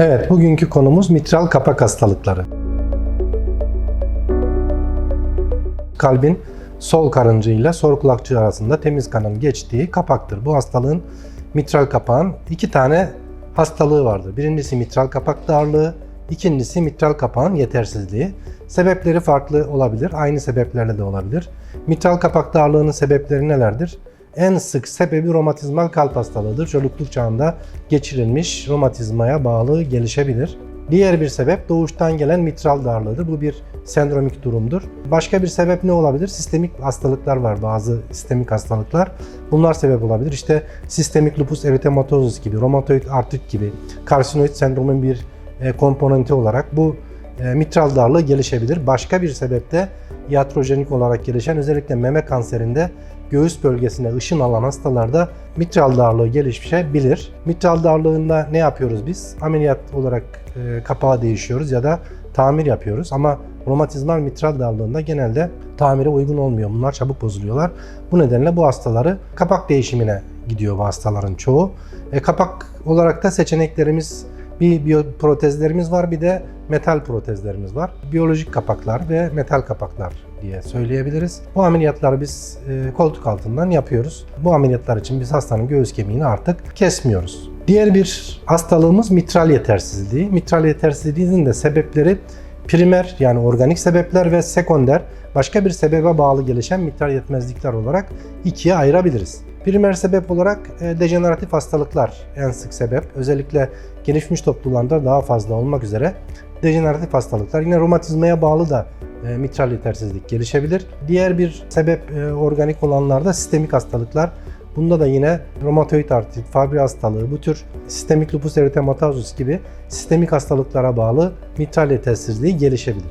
Evet, bugünkü konumuz mitral kapak hastalıkları. Kalbin sol karıncı ile sol kulakçığı arasında temiz kanın geçtiği kapaktır. Bu hastalığın mitral kapağın iki tane hastalığı vardır. Birincisi mitral kapak darlığı, ikincisi mitral kapağın yetersizliği. Sebepleri farklı olabilir, aynı sebeplerle de olabilir. Mitral kapak darlığının sebepleri nelerdir? En sık sebebi romatizmal kalp hastalığıdır. Çocukluk çağında geçirilmiş romatizmaya bağlı gelişebilir. Diğer bir sebep doğuştan gelen mitral darlığıdır. Bu bir sendromik durumdur. Başka bir sebep ne olabilir? Sistemik hastalıklar var bazı sistemik hastalıklar. Bunlar sebep olabilir. İşte sistemik lupus eritematosus gibi, romatoid artrit gibi, karsinoid sendromun bir e, komponenti olarak bu e, mitral darlığı gelişebilir. Başka bir sebep de iatrojenik olarak gelişen özellikle meme kanserinde göğüs bölgesine ışın alan hastalarda mitral darlığı gelişebilir. Mitral darlığında ne yapıyoruz biz? Ameliyat olarak e, kapağı değişiyoruz ya da tamir yapıyoruz ama romatizmal mitral darlığında genelde tamire uygun olmuyor. Bunlar çabuk bozuluyorlar. Bu nedenle bu hastaları kapak değişimine gidiyor bu hastaların çoğu. E, kapak olarak da seçeneklerimiz bir biyoprotezlerimiz var bir de metal protezlerimiz var. Biyolojik kapaklar ve metal kapaklar diye söyleyebiliriz. Bu ameliyatları biz e, koltuk altından yapıyoruz. Bu ameliyatlar için biz hastanın göğüs kemiğini artık kesmiyoruz. Diğer bir hastalığımız mitral yetersizliği. Mitral yetersizliğinin de sebepleri primer yani organik sebepler ve sekonder başka bir sebebe bağlı gelişen mitral yetmezlikler olarak ikiye ayırabiliriz. Primer sebep olarak e, dejeneratif hastalıklar en sık sebep. Özellikle gelişmiş toplumlarda daha fazla olmak üzere dejeneratif hastalıklar. Yine romatizmaya bağlı da mitral yetersizlik gelişebilir. Diğer bir sebep e, organik olanlarda sistemik hastalıklar. Bunda da yine romatoid artrit, Fabry hastalığı, bu tür sistemik lupus eritematosus gibi sistemik hastalıklara bağlı mitral yetersizliği gelişebilir.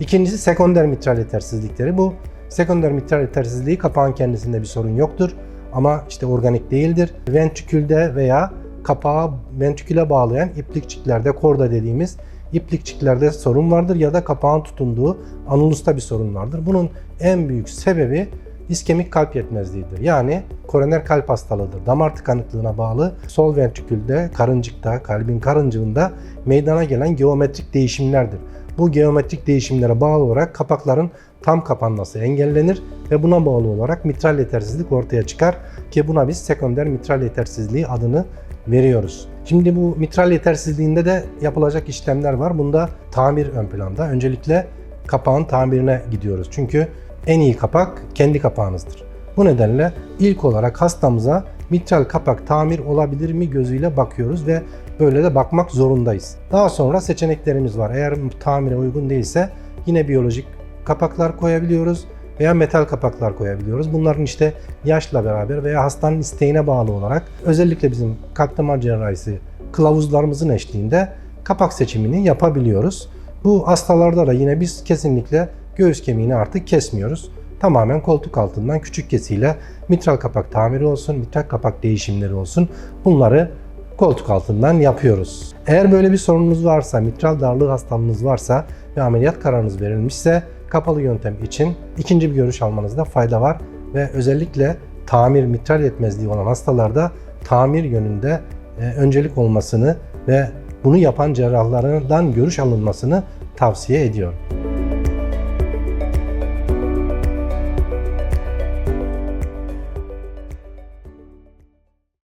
İkincisi sekonder mitral yetersizlikleri. Bu sekonder mitral yetersizliği kapağın kendisinde bir sorun yoktur ama işte organik değildir. Ventrikülde veya kapağı ventriküle bağlayan iplikçiklerde, korda dediğimiz iplikçiklerde sorun vardır ya da kapağın tutunduğu anulusta bir sorun vardır. Bunun en büyük sebebi iskemik kalp yetmezliğidir. Yani koroner kalp hastalığıdır. Damar tıkanıklığına bağlı sol ventrikülde, karıncıkta, kalbin karıncığında meydana gelen geometrik değişimlerdir. Bu geometrik değişimlere bağlı olarak kapakların tam kapanması engellenir ve buna bağlı olarak mitral yetersizlik ortaya çıkar ki buna biz sekonder mitral yetersizliği adını veriyoruz. Şimdi bu mitral yetersizliğinde de yapılacak işlemler var. Bunda tamir ön planda. Öncelikle kapağın tamirine gidiyoruz. Çünkü en iyi kapak kendi kapağınızdır. Bu nedenle ilk olarak hastamıza mitral kapak tamir olabilir mi gözüyle bakıyoruz ve böyle de bakmak zorundayız. Daha sonra seçeneklerimiz var. Eğer tamire uygun değilse yine biyolojik kapaklar koyabiliyoruz veya metal kapaklar koyabiliyoruz. Bunların işte yaşla beraber veya hastanın isteğine bağlı olarak özellikle bizim kalp damar cerrahisi kılavuzlarımızın eşliğinde kapak seçimini yapabiliyoruz. Bu hastalarda da yine biz kesinlikle göğüs kemiğini artık kesmiyoruz. Tamamen koltuk altından küçük kesiyle mitral kapak tamiri olsun, mitral kapak değişimleri olsun bunları koltuk altından yapıyoruz. Eğer böyle bir sorununuz varsa, mitral darlığı hastalığınız varsa ve ameliyat kararınız verilmişse kapalı yöntem için ikinci bir görüş almanızda fayda var ve özellikle tamir mitral yetmezliği olan hastalarda tamir yönünde e, öncelik olmasını ve bunu yapan cerrahlardan görüş alınmasını tavsiye ediyorum.